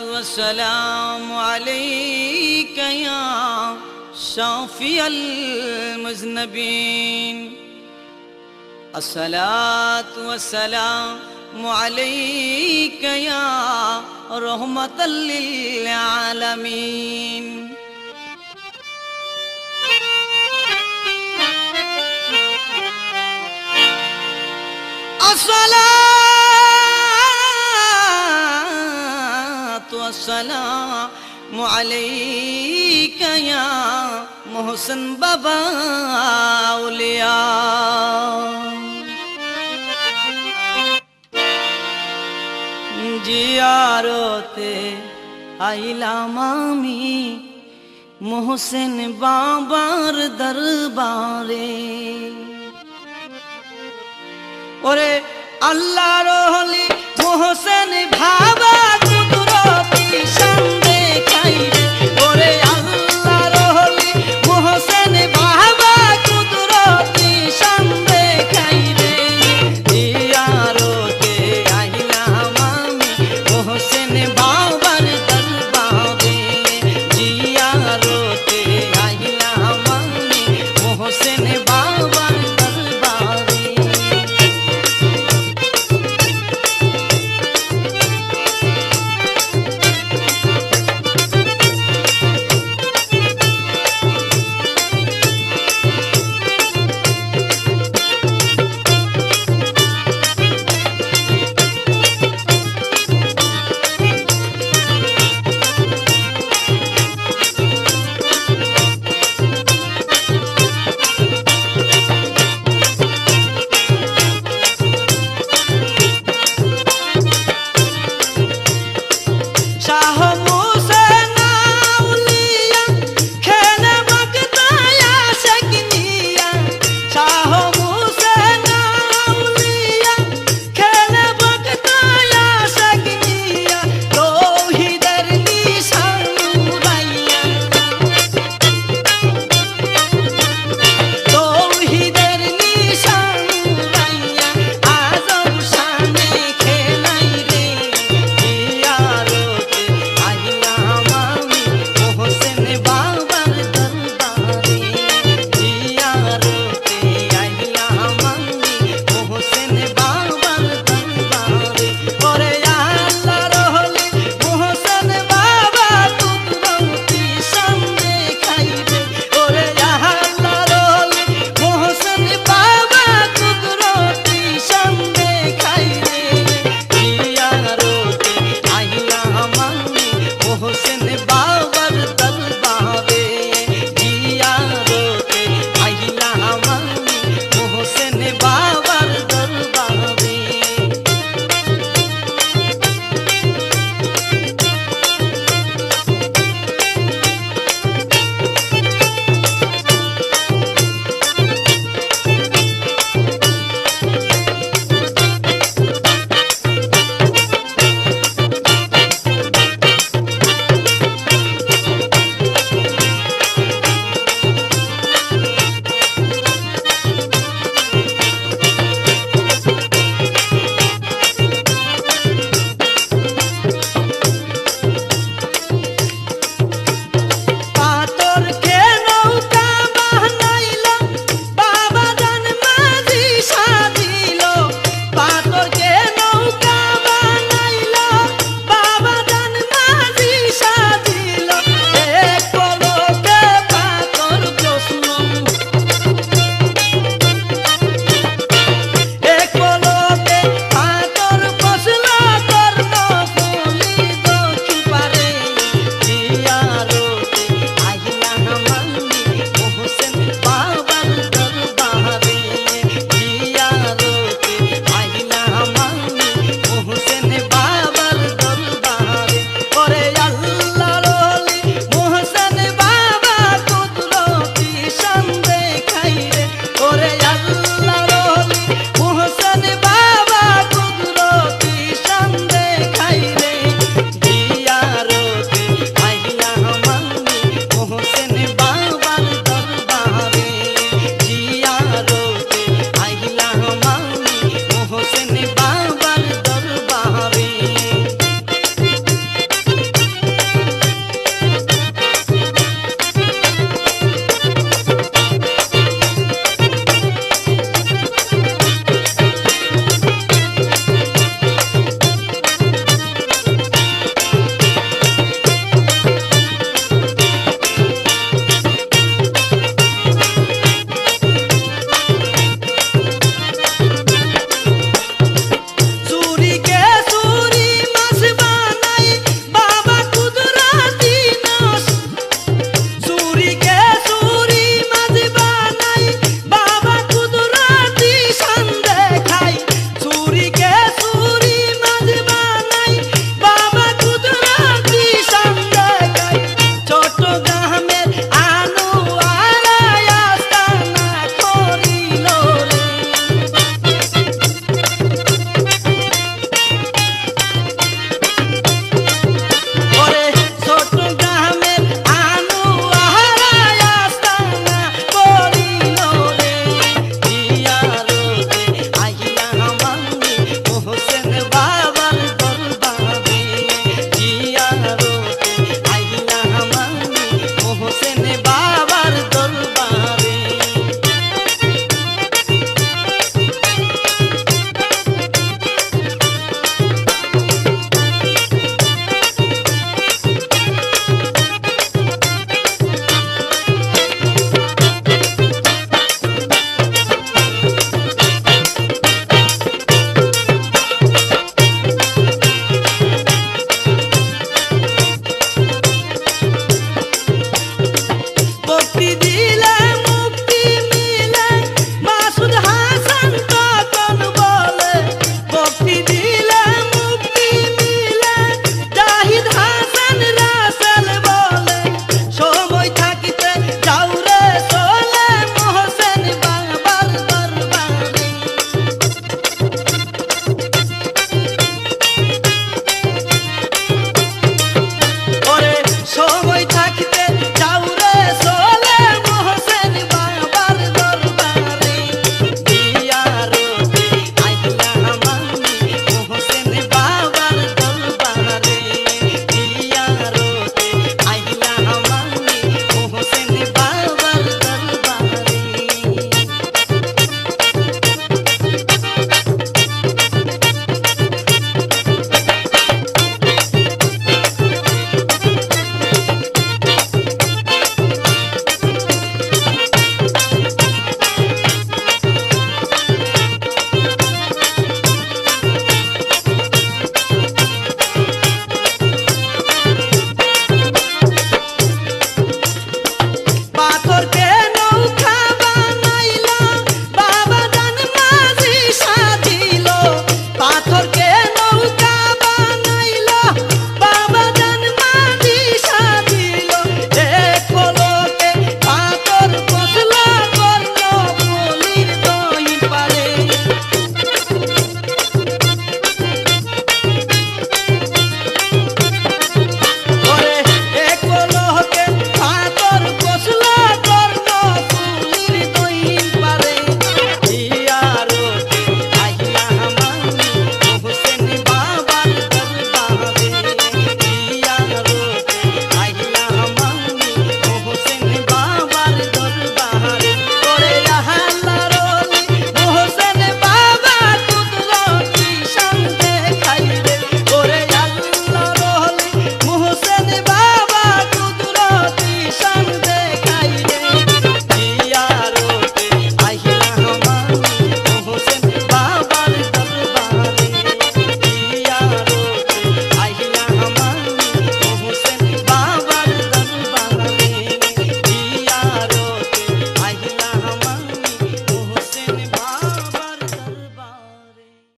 والسلام عليك يا شافي المذنبين. الصلاة والسلام عليك يا رحمة للعالمين. الصلاة والسلام عليك يا محسن بابا أولياء জিয়ারতে আইলাম আমি মোহসেন বাবার দরবারে ওরে আল্লাহর হলি মোহসেন ভাবা